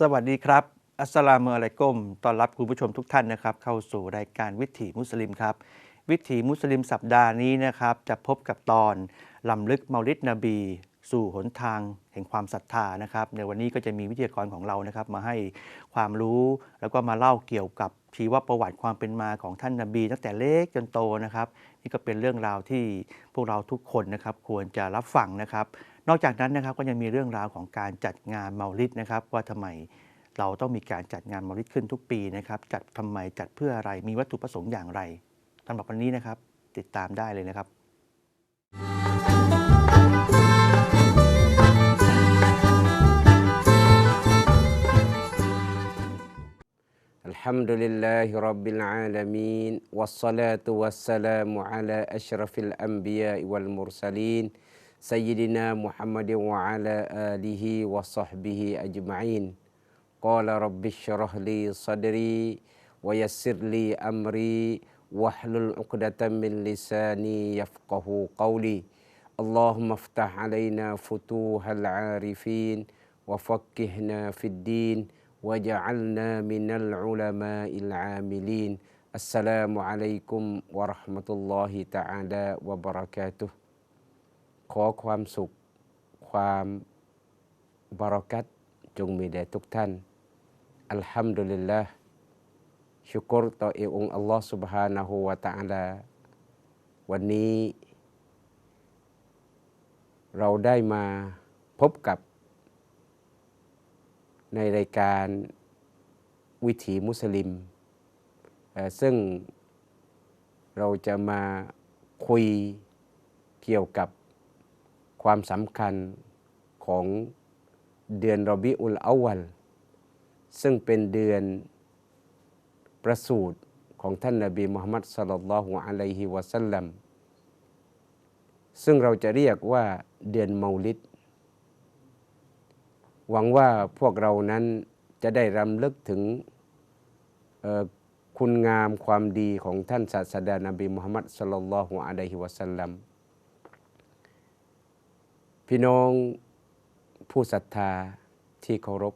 สวัสดีครับ อัสสลามุอะลัยกุมต้อนรับคุณผู้ชมทุกท่านนะครับ เข้าสู่รายการวิถีมุสลิมครับ วิถีมุสลิมสัปดาห์นี้นะครับ จะพบกับตอนลำลึกเมาลิดนบี สู่หนทางแห่งความศรัทธานะครับ ในวันนี้ก็จะมีวิทยากรของเรานะครับ มาให้ความรู้แล้วก็มาเล่าเกี่ยวกับชีวประวัติความเป็นมาของท่านนบี ตั้งแต่เล็กจนโตนะครับ นี่ก็เป็นเรื่องราวที่พวกเราทุกคนนะครับ ควรจะรับฟังนะครับ นอกจากนั้นนะครับก็ยังมีเรื่องราวของการจัดงานเมาลิดนะครับ ว่าทำไมเราต้องมีการจัดงานเมาลิดขึ้นทุกปีนะครับ จัดทำไมจัดเพื่ออะไรมีวัตถุประสงค์อย่างไรสำหรับวันนี้นะครับ ติดตามได้เลยนะครับอัลฮัมดุลิลลาฮิรับบิลอาลามีนวัสสลาตุวัสสลามุอะลาอัชรฟิลอัมบิยาอิวัลมุรสลีน سيدنا محمد وعلى آله وصحبه أجمعين قال رب اشرح لي صدري ويسر لي أمري واحلل عقدة من لساني يفقه قولي اللهم افتح علينا فتوح العارفين وفقهنا في الدين وجعلنا من العلماء العاملين السلام عليكم ورحمة الله تعالى وبركاته ขอความสุข ความบารักัตจงมีแด่ทุกท่าน อัลฮัมดุลิลลาห์ชุกรต่อเอองค์อัลลอฮ์ سبحانه และ تعالى วันนี้ เราได้มาพบกับ ในรายการวิถีมุสลิมเอ่อซึ่งเราจะมาคุยเกี่ยวกับ ความสำคัญของเดือนรอบิอุลอาวัล ซึ่งเป็นเดือนประสูติของท่านนบีมุฮัมมัดสลลัลลอฮุอะลัยฮิวะสัลลัมซึ่งเราจะเรียกว่าเดือนเมาลิด หวังว่าพวกเรานั้นจะได้รำลึกถึงคุณงามความดีของท่านศาสดานบีมุฮัมมัดสลลัลลอฮุอะลัยฮิวะสัลลัม พี่น้องผู้ศรัทธาที่เคารพ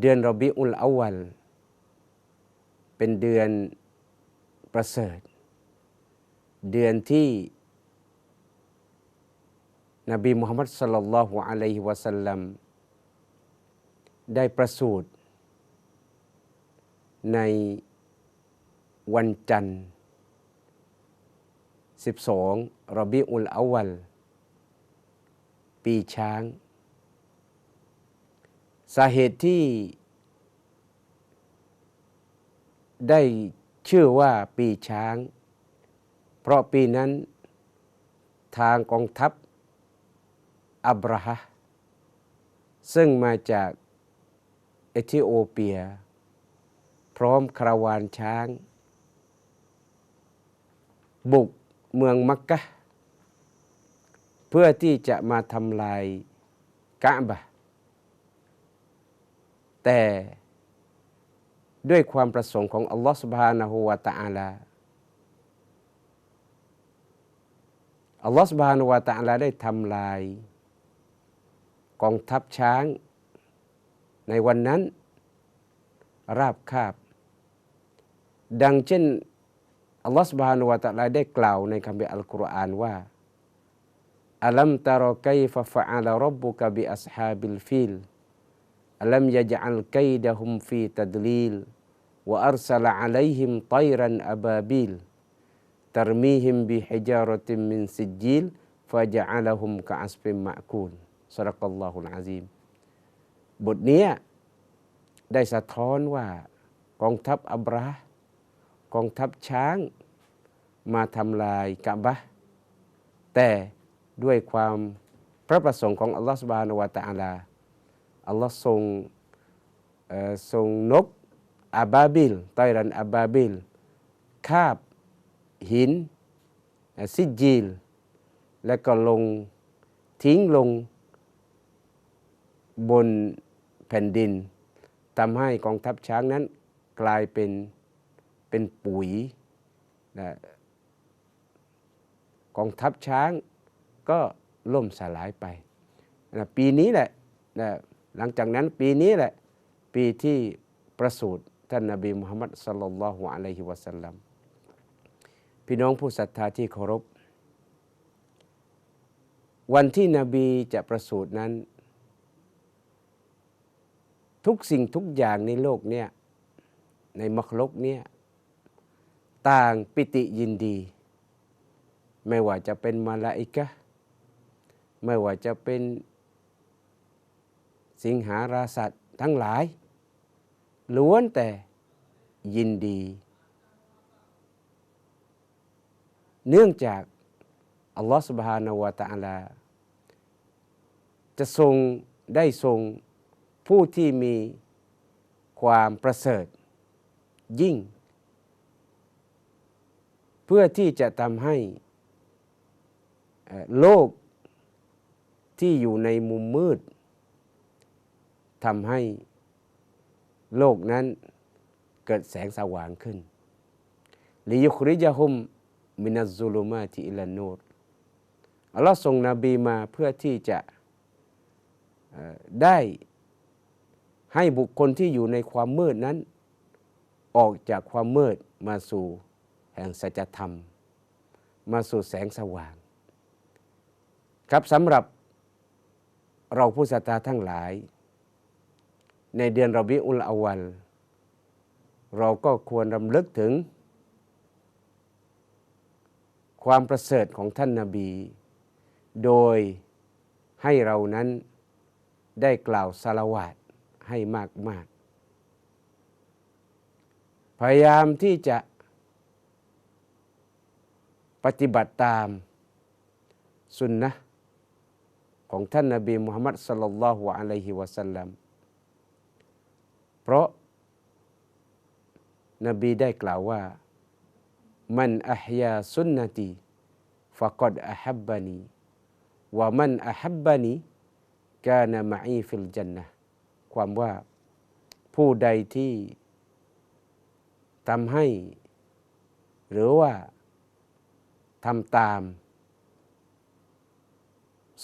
เดือนรอบิอุลอาวัล เป็นเดือนประเสริฐ เดือนที่ นบีมุฮัมมัดสลลัลลอฮุอะลัยฮิวะสัลลัมได้ประสูติในวันจันทร์ 12รอบิอุลอาวัล ปีช้าง สาเหตุที่ได้ชื่อว่าปีช้าง เพราะปีนั้นทางกองทัพอับราฮะซึ่งมาจากเอธิโอเปีย พร้อมคาราวานช้าง บุก เมืองมักกะเพื่อที่จะมาทำลายกะบะแต่ด้วยความประสงค์ของอัลลอฮฺสุบฮานะฮูวะตะอัลาอัลลอฮฺสุบฮานะฮูวะตะอัลาได้ทำลาย กองทัพช้าง ในวันนั้น ราบคาบ ดังเช่น อัลลอฮฺ سبحانه และ تعالى ได้กล่าวในคัมภีร์อัลกุรอานว่าอัลัมตารอไกฟะฟะอาลรับบุกะบิอัสฮาบิลฟิลอัลัมยะจัลไกดะฮุมฟีตัดลีลวะอัรสลอะลัยฮิมไตรันอะบาบิล ترميهم بحجارة من سجيل فجعلهم كعصف مأكول สรักัลลอฮุลอาซีมบทเนี้ย ได้สะท้อนว่ากองทัพอับราฮ์ กองทัพช้างมาทำลายกะบะแต่ด้วยความพระประสงค์ของอัลลอฮฺสุบานาวะตะอาลาอัลลอฮ์ทรงเอ่อทรงนกอาบาบิลไตรันอาบาบิลคาบหินซิจีลและก็ลงทิ้งลงบนแผ่นดินทำให้กองทัพช้างนั้นกลายเป็น เป็นปุ๋ยนะกองทัพช้างก็ล่มสลายไปนะปีนี้แหละนะหลังจากนั้นปีนี้แหละปีที่ประสูติท่านนบีมุฮัมมัดสลลัลลอฮุอะลัยฮิวะสัลลัมพี่น้องผู้ศรัทธาที่เคารพ วันที่นบีจะประสูตินั้น ทุกสิ่งทุกอย่างในโลกเนี่ยในมรรคลกเนี่ย ต่างปิติยินดี ไม่ว่าจะเป็นมาลาอิกะห์ไม่ว่าจะเป็นสิงหาราสัตว์ทั้งหลาย ล้วนแต่ยินดี เนื่องจาก อัลลอฮฺ سبحانه และ تعالى จะทรงได้ทรงผู้ที่มีความประเสริฐยิ่ง เพื่อที่จะทำให้โลกที่อยู่ในมุมมืดทำให้โลกนั้นเกิดแสงสว่างขึ้นลิยุคริจฮุมมินัซซุลุมาติอิลันนูรอัลลอฮ์ส่งนบีมาเพื่อที่จะได้ให้บุคคลที่อยู่ในความมืดนั้น ออกจากความมืดมาสู่ แห่งสัจธรรม มาสู่แสงสว่าง ครับสำหรับเราผู้ศรัทธาทั้งหลาย ในเดือนรบิอุลอาวัล เราก็ควรรำลึกถึง ความประเสริฐของท่านนาบี โดยให้เรานั้นได้กล่าวสลาวาตให้มากมากๆพยายามที่จะ ปฏิบัติตามสุนนะของท่านนาบีมุฮัมมัดสลลัลลอฮุอะลัยฮิวะสัลลัมเพราะนบีได้กล่าวว่า มันอัฮยาสุนนตีฟะกดอัฮับบานีวะมันอัฮับบานีกานมะอีฟิลจันนะความว่าผู้ใดที่ทำให้ หรือว่า ทำตาม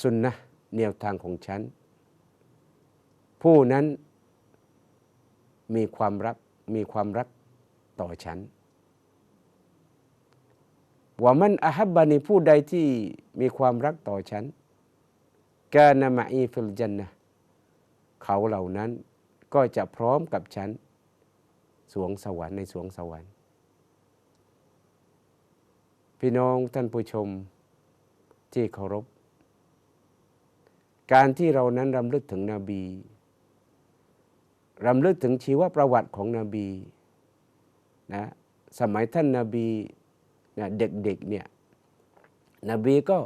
สุนนะแนวทางของฉัน ผู้นั้นมีความรักมีความรักต่อฉันว่ามันอาฮับบานีผู้ใดที่มีความรักต่อฉันกานามะอีฟิลจันนะเขาเหล่านั้นก็จะพร้อมกับฉัน สวงสวรรค์ในสวงสวรรค์ พี่น้องท่านผู้ชมที่เคารพ การที่เรานั้นรำลึกถึงนบีรำลึกถึงชีวประวัติของนบีนะสมัยท่านนาบีนะเด็กๆเนี่ยนบีก็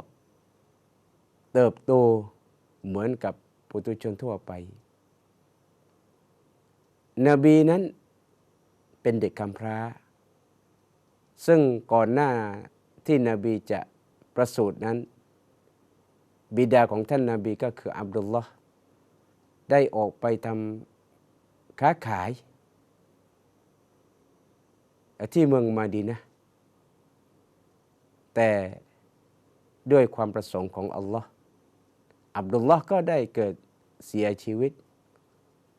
เติบโตเหมือนกับปุถุชนทั่วไป นบีนั้นเป็นเด็กกำพร้า ซึ่งก่อนหน้า ที่นบีจะประสูตินั้น บิดาของท่านนาบีก็คืออับดุลลอฮ์ได้ออกไปทำค้าขาย ที่เมืองมาดีนะแต่ด้วยความประสงค์ของอัลลอฮ์อับดุลลอฮ์ก็ได้เกิดเสียชีวิต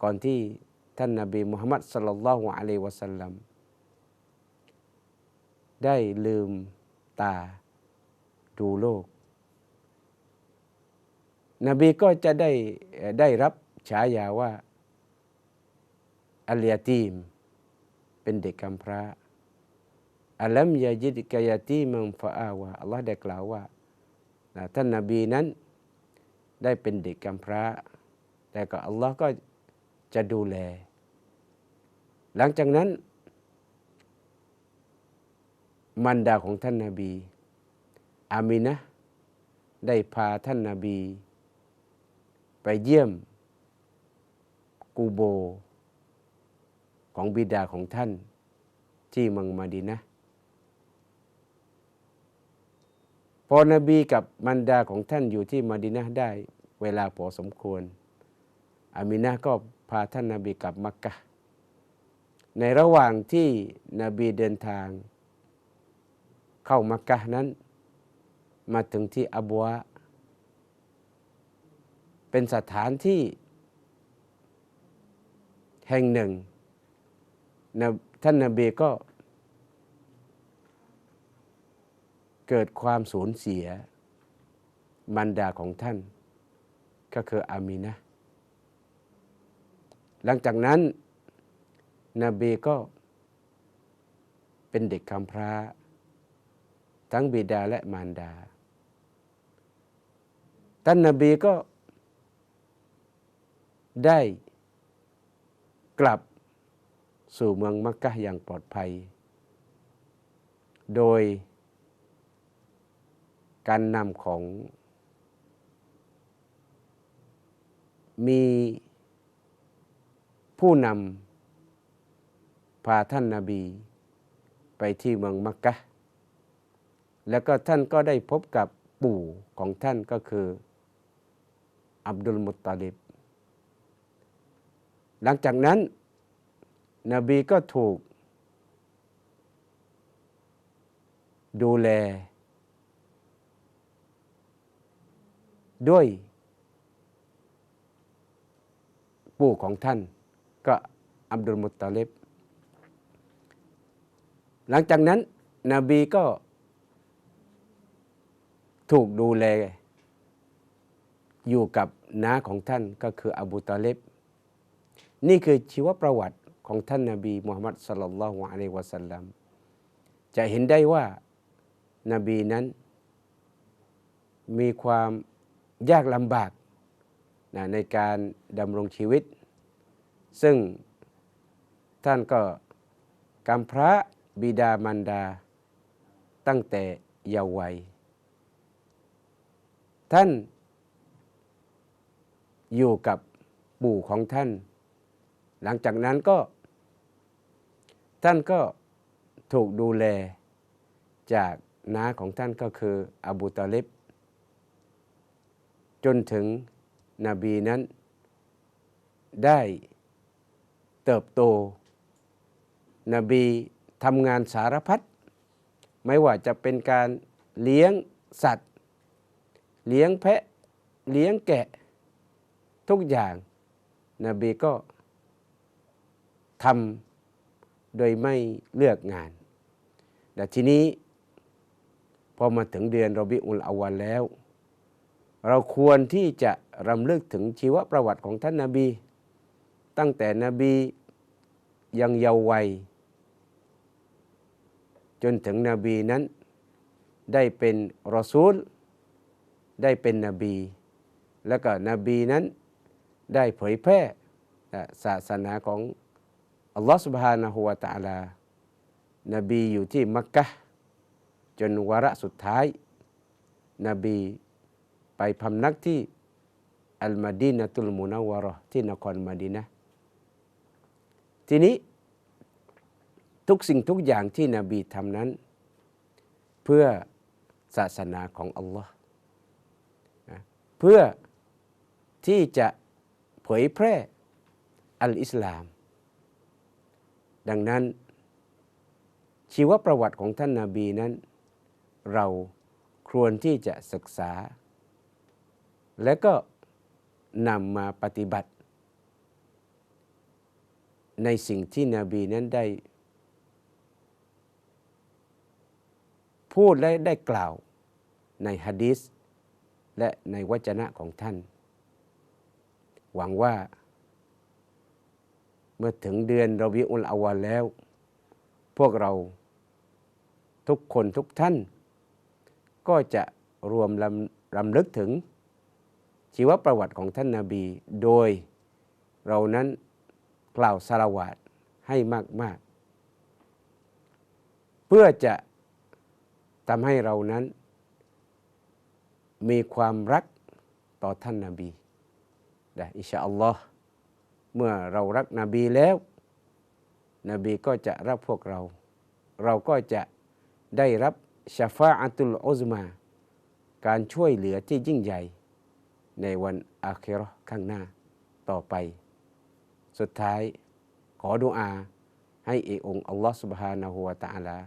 ก่อนที่ท่านนาบีมุฮัมมัดสลลัลลอฮุอะลัยวะสัลลัมได้ลืม ตาดูโลก นบีก็จะได้ได้รับฉายาว่าอัลยาตีม เป็นเด็กกำพร้าอัลัมยาจิดกายาตีมังฟาอาวะอัลลอฮ์ได้กล่าวว่าท่านนาบีนั้นได้เป็นเด็กกำพร้า แต่ก็อัลลอฮ์ก็จะดูแล หลังจากนั้น มันดาของท่านนาบี อามินะได้พาท่านนาบี ไปเยี่ยมกูโบ ของบิดาของท่านที่มืองมาดีนะพอนบีกับมันดาของท่านอยู่ที่มาดีนะได้เวลาพอสมควร อามินะก็พาท่านนาบีกลับมักกะในระหว่างที่นบีเดินทาง เข้ามักกะนั้น มาถึงที่อับวะเป็นสถานที่ แห่งหนึ่งนะท่านนาบีก็ เกิดความสูญเสียมันดาของท่าน ก็คืออามีนะห์หลังจากนั้น นบีก็เป็นเด็กกำพร้า ทั้งบิดาและมารดา ท่านนบีก็ได้กลับสู่เมืองมักกะอย่างปลอดภัย โดยการนำของ มีผู้นำพาท่านนาบี ไปที่เมืองมักกะ แล้วก็ท่านก็ได้พบกับปู่ของท่านก็คือ อับดุลมุตตาลิบ หลังจากนั้น นบีก็ถูก ดูแล ด้วย ปู่ของท่าน ก็อับดุลมุตตาลิบ หลังจากนั้น นบีก็ ถูกดูแล อยู่กับน้าของท่านก็คืออบูตาเลบนี่คือชีวประวัติของท่านนาบีมุฮัมมัดสลลัลลอฮุอะลัยฮิวะสัลลัมจะเห็นได้ว่านบีนั้น มีความยากลำบากนะในการดำรงชีวิต ซึ่งท่านก็กำพระบิดามารดาตั้งแต่เยาว์วัย ท่าน อยู่กับปู่ของท่าน หลังจากนั้นก็ ท่านก็ถูกดูแลจากน้าของท่านก็คืออบูตาลิบ จนถึงนบีนั้น ได้เติบโต นบีทำงานสารพัดไม่ว่าจะเป็นการเลี้ยงสัตว์ เลี้ยงแพะเลี้ยงแกะ ทุกอย่างนบีก็ทำโดยไม่เลือกงาน แต่ทีนี้ พอมาถึงเดือนรอบิอุลอาวันแล้ว เราควรที่จะรำลึกถึงชีวประวัติของท่านนาบี ตั้งแต่นบียังเยาว์วัย จนถึงนบีนั้นได้เป็นรอซูล ได้เป็นนบี แล้วก็นบีนั้นได้เผยแพร่ศาสนาของอัลลอฮฺสุบฮานะฮูวาตาลานบีอยู่ที่มักกะจนวาระสุดท้าย นบีไปพำนักที่อัลมาดีนะตุลมุนาวะรอที่นครมาดีนะทีนี้ทุกสิ่งทุกอย่างที่นบีทำนั้น เพื่อศาสนาของอัลลอฮ์ พื่อที่จะเผยแพร่อัลอิสลาม ดังนั้น ชีวประวัติของท่านนาบีนั้น เราควรที่จะศึกษา และก็นำมาปฏิบัติ ในสิ่งที่นบีนั้นได้ พูดและได้กล่าวในฮะดีษ และในวจนะของท่าน หวังว่า เมื่อถึงเดือนรอบิอุลอาวาแล้ว พวกเราทุกคนทุกท่าน ก็จะรวมลำรำลึกถึง ชีวประวัติของท่านนาบี โดยเรานั้นกล่าวสารวาตให้มาก ๆ เพื่อจะทำให้เรานั้น มีความรักต่อท่านนาบีได้อิชาอัลลอฮ์เมื่อเรารักนบีแล้ว นบีก็จะรับพวกเรา เราก็จะได้รับชาฟาอัตุลอุซมา การช่วยเหลือที่ยิ่งใหญ่ ในวันอาเครอข้างหน้าต่อไป สุดท้ายขอดุอา ให้อีองอัลลอฮ์สุบฮานาหัวตะอาลา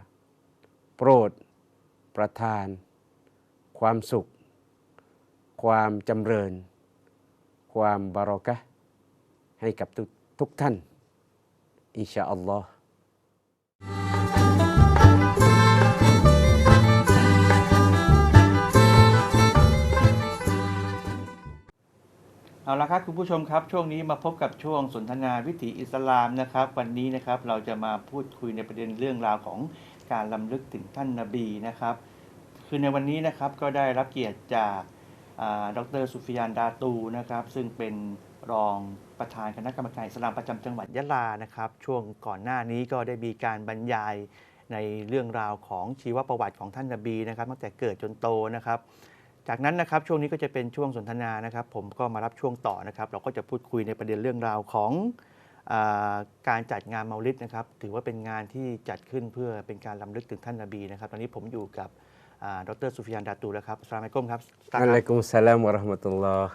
โปรดประทาน ความสุข ความจำเริญ ความบารอกะให้กับทุกทุกท่าน อินชาอัลลอฮ์เอาละครับคุณผู้ชมครับ ช่วงนี้มาพบกับช่วงสนทนาวิถีอิสลามนะครับ วันนี้นะครับเราจะมาพูดคุยในประเด็นเรื่องราวของการลำลึกถึงท่านนาบีนะครับ คือในวันนี้นะครับก็ได้รับเกียรติจาก ดรสุฟิยานดาตูนะครับซึ่งเป็นรองประธานคณะกรรมการอิสลามประจำจังหวัดยะลานะครับ ช่วงก่อนหน้านี้ก็ได้มีการบรรยายในเรื่องราวของชีวประวัติของท่านนบีนะครับตั้งแต่เกิดจนโตนะครับ จากนั้นนะครับช่วงนี้ก็จะเป็นช่วงสนทนานะครับ ผมก็มารับช่วงต่อนะครับ เราก็จะพูดคุยในประเด็นเรื่องราวของอการจัดงานเมาลิดนะครับ ถือว่าเป็นงานที่จัดขึ้นเพื่อเป็นการลำลึกถึงท่านนบีนะครับ ตอนนี้ผมอยู่กับ ดรสุฟิยานดาตูแล้วครับอัสสลามุอะลัยกุมครับอุสตาอัดลคลรับกุมสลามวะเราะห์มะตุลลอฮ์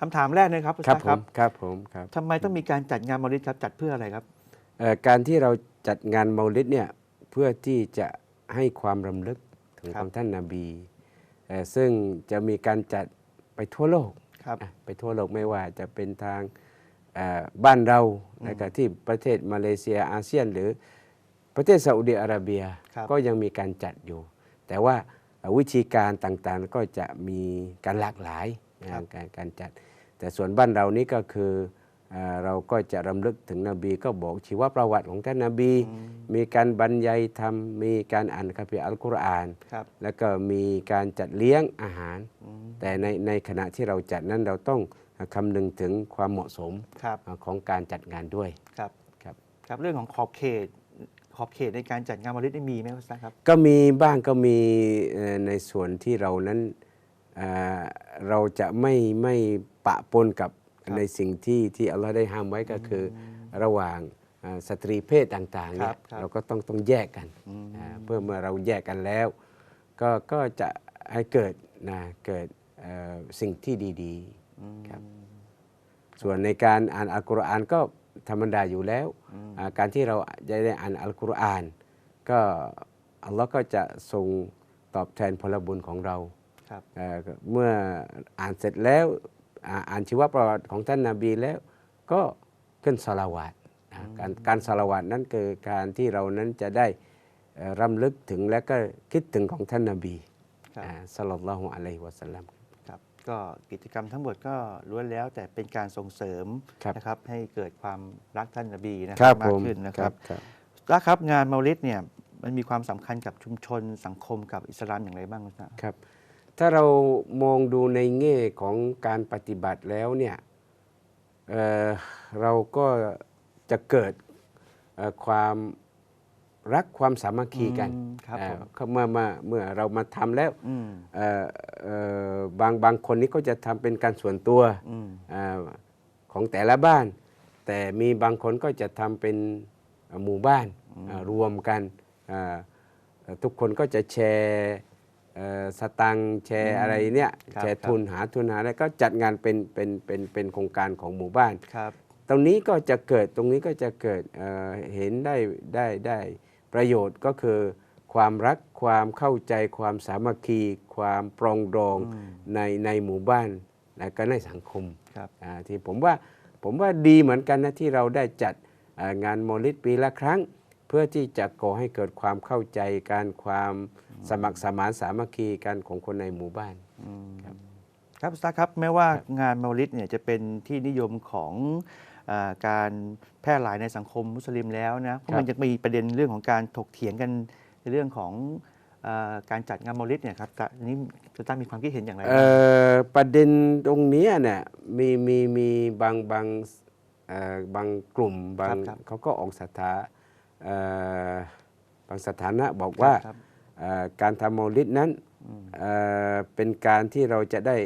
คำถามแรกนะครับอุสครับตาดผครัมบครับผมครับทำไมต้องมีการจัดงานเมาลิดครับจัดเพื่ออะไรครับเอ่อการที่เราจัดงานเมาลิดเนี่ยเพื่อที่จะให้ความรำลึกถึงครับของท่านนาบีเอ่อซึ่งจะมีการจัดไปทั่วโลกครับอะไปทั่วโลกไม่ว่าจะเป็นทางเอ่อบ้านเราอืมแล้วก็ที่ประเทศมาเลเซียอาเซียน หรือประเทศซาอุดิอาระเบียครับก็ยังมีการจัดอยู่ แต่ว่าเอ่อวิธีการต่างๆก็จะมีการหลากหลายนะการการจัด แต่ส่วนบ้านเรานี่ก็คือเอ่อเราก็จะรำลึกถึงนบีก็บอกชีวประวัติของท่านนบีอืมมีการบรรยายธรรม มีการอ่านคัมภีร์อัลกุรอานครับแล้วก็มีการจัดเลี้ยงอาหารอืมแต่ในในขณะที่เราจัดนั้นเราต้องคำนึงถึงความเหมาะสมครับของการจัดงานด้วยครับครับครับเรื่องของขอบเขต ขอบเขตในการจัดงานเมาลิดนี่มีไหมอุสตาดครับ ก็มีบ้างก็มีเอ่อในส่วนที่เรานั้นเอ่อเราจะไม่ไม่ปะปนกับครับในสิ่งที่ที่อัลลอฮ์ได้ห้ามไว้ก็คืออระหว่างเอ่อสตรีเพศต่างๆเนี่ครัยบครับเราก็ต้องต้องแยกกันอืมอ่าเพื่อเมื่อเราแยกกันแล้ว ก็ก็จะให้เกิดนะเกิดเอ่อสิ่งที่ดีอืมครับๆส่วนในการอ่านอัลกุรอานก็ ธรรมดาอยู่แล้วอืมอ่าการที่เราจะได้อ่านอัลกุรอาน ก็อัลลอฮ์ก็จะทรงตอบแทนพลบุญของเราครับเอ่อเมื่ออ่านเสร็จแล้วอ่าอ่านชีวประวัติของท่านนาบีแล้วก็ขึ้นสลาวาตอ่าการการสลาวาตนั้นคือการที่เรานั้นจะได้เอ่อรำลึกถึงและก็คิดถึงของท่านนาบีครับอ่าสัลลัลลอฮุอะลัยฮิวะสัลลัมครับ ก็กิจกรรมทั้งหมดก็ล้วนแล้วแต่เป็นการส่งเสริมครับนะครับให้เกิดความรักท่านนบีนะคครัรับบมาผกมขึ้นนะครับครับแล้วครับงานเมาลิดเนี่ยมันมีความสำคัญกับชุมชนสังคมกับอิสลามอย่างไรบ้างครับครับ ถ้าเรามองดูในแง่ของการปฏิบัติแล้วเนี่ยเอ่อเราก็จะเกิดเอ่อความ รักความสามัคคีกันอืมครับเอ่อผมเขาเมื่อมาเมื่อเรามาทำแล้วอืมเอ่อเอ่อบางบางคนนี้ก็จะทำเป็นการส่วนตัวอืมเออของแต่ละบ้าน แต่มีบางคนก็จะทำเป็นหมู่บ้านเอ่อรวมกันเอ่อเอ่อทุกคนก็จะแชร์เอ่อสตังค์แชร์อะไรเนี่ยครับแชร์ทุนหาทุนหาอะไรก็จัดงานเป็นเป็นเป็นเป็นโครงการของหมู่บ้านครับตรงนี้ก็จะเกิดตรงนี้ก็จะเกิดเอ่อเห็นได้ได้ได้ ประโยชน์ก็คือความรักความเข้าใจความสามัคคี ความปรองดองอืมในในหมู่บ้านและก็ในสังคมครับอ่าที่ผมว่าผมว่าดีเหมือนกันนะที่เราได้จัดอ่างานโมลิดปีละครั้ง เพื่อที่จะก่อให้เกิดความเข้าใจการความสมัครสมานสามัคคีกันของคนในหมู่บ้านอืมครับครับอุสตาดครับแม้ว่างานเมาลิดเนี่ยจะเป็นที่นิยมของอา การแพร่หลายในสังคมมุสลิมแล้วนะเพราะมันยังมีประเด็นเรื่องของการถกเถียงกันในเรื่องของอาการจัดงานเมาลิดเนี่ยครับแต่อันนี้จะตั้งมีความคิดเห็นอย่างไรเอ่บ้างอประเด็นตรงเนี้ยเนี่ยมีมีมีบางบางเอ่อ่อบางกลุ่มบางครับเขาก็ออกสถาเอ่อบางสถานะบอกว่าครับเอ่อการทำเมาลิดนั้นเอ่อเป็นการที่เราจะได้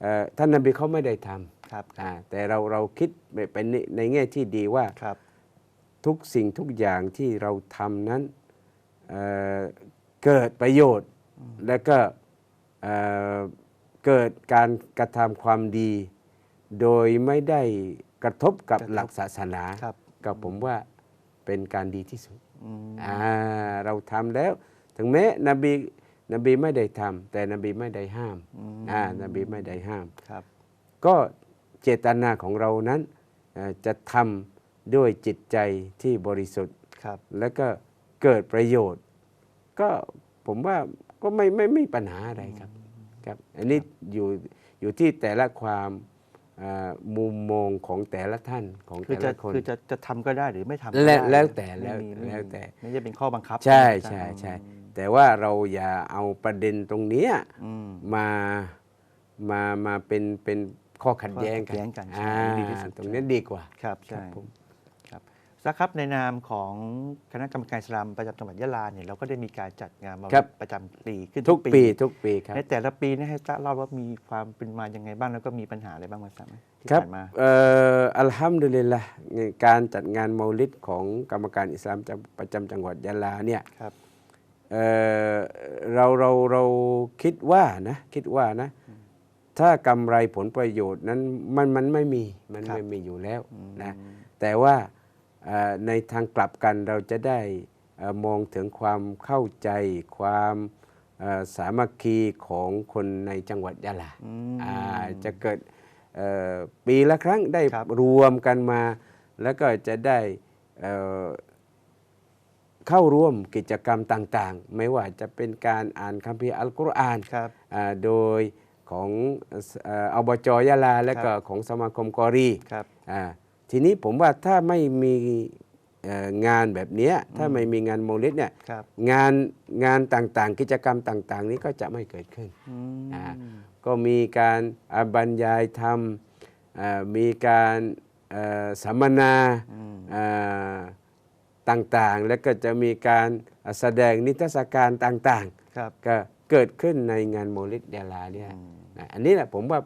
เอ่อท่านนบีเขาไม่ได้ท ครับำอ่าแต่เราเราคิดเป็นในในแง่ที่ดีว่าครับทุกสิ่งทุกอย่างที่เราทำนั้นเอ่อเกิดประโยชน์และก็เอ่อเกิดการกระทำความดี โดยไม่ได้กระทบกับกระทบหลักศาสนาครับก็ผมว่าเป็นการดีที่สุดอืมอ่าเราทำแล้ว ถึงแม้นบีนบีไม่ได้ทำแต่นบีไม่ได้ห้ามอ่านบีไม่ได้ห้ามครับก็ เจตนาของเรานั้นเอ่อจะทำด้วยจิตใจที่บริสุทธิ์ครับแล้วก็เกิดประโยชน์ ก็ผมว่าก็ไม่ไม่ไม่มีปัญหาอะไรครับครับ อันนี้อยู่อยู่ที่แต่ละความเอ่อมุมมองของแต่ละท่านของคือแต่จะละคนคือจะจะทำก็ได้หรือไม่ทำก็แล้วได้แล้วแต่ไม่แล้วมีไม่มีแล้วแต่ไม่ใช่เป็นข้อบังคับ ใช่ไหมใช่อาจารย์ใช่แต่ว่าเราอย่าเอาประเด็นตรงเนี้ยอืมมามามาเป็นเป็น ข้อขัดแย้งกัข้อขัดแย้งกันใช่อ่าดีที่สุดตรงนี้ดีกว่าครับครัใช่บผมครับสักครับในนามของคณะกรรมการอิสลามประจำจังหวัดยะลาเนี่ยเราก็ได้มีการจัดงานมาครับประจำปีขึ้นทุกปี ทุกปีครับในแต่ละปีเนยให้ตะเล่าว่ามีความเป็นมายังไงบ้างแล้วก็มีปัญหาอะไรบ้างมาสักไหมที่ครับผ่านมาเอ่ออัลฮัมดุลิลละการจัดงานเมาลิดของกรรมการอิสลามจังประจำจังหวัดยะลาเนี่ยครับเอ่อเราเราเราคิดว่านะคิดว่านะ ถ้ากำไรผลประโยชน์นั้นมันมันไม่มีมันครับไม่มีอยู่แล้วนะแต่ว่าเอ่อในทางกลับกันเราจะได้เอ่อมองถึงความเข้าใจความเอ่อสามัคคีของคนในจังหวัดยะลาอืมอ่าจะเกิดเอ่อปีละครั้งได้ครับรวมกันมา แล้วก็จะได้เอ่อเข้าร่วมกิจกรรมต่างๆ ไม่ว่าจะเป็นการอ่านคัมภีร์อัลกุรอานครับอ่าโดย ของเอ่ออบจยะลาและก็ของสมาคมกอรีครับอ่าทีนี้ผมว่าถ้าไม่มีเอ่องานแบบเนี้ยถ้าไม่มีงานโมลิดเนี่ยครับงานงานต่างๆ กิจกรรมต่าง ๆ นี้ก็จะไม่เกิดขึ้นอืมอ่าก็มีการอ่าบรรยายธรรมอ่ามีการเอ่อสัมมนาอ่าต่างๆ แล้วก็จะมีการอ่าแสดงนิทรรศการต่างครับๆก็ เกิดขึ้นในงานโมลิดเดลาเนี่ยนะอันนี้แหละผมว่า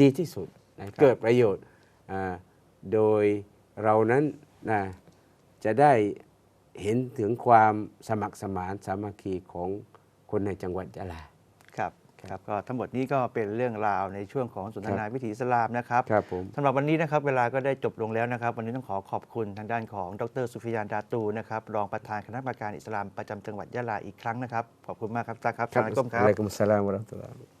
ดีที่สุดนะเกิดประโยชน์อ่าโดยเรานั้นนะจะได้เห็นถึงความสมัครสมานสามัคคีของคนในจังหวัดยะลา ครับครับก็ทั้งหมดนี้ก็เป็นเรื่องราวในช่วงของสนทนาวิถีอิสลามนะครับครับผมสำหรับวันนี้นะครับเวลาก็ได้จบลงแล้วนะครับ วันนี้ต้องขอขอบคุณทางด้านของดรสุฟิยานดาตูนะครับรองประธานคณะกรรมการอิสลามประจำจังหวัดยะลาอีกครั้งนะครับขอบคุณมากครับตาครับสลามอะลัยกุมครับ Waalaikumsalam warahmatullahi wabarakatuh.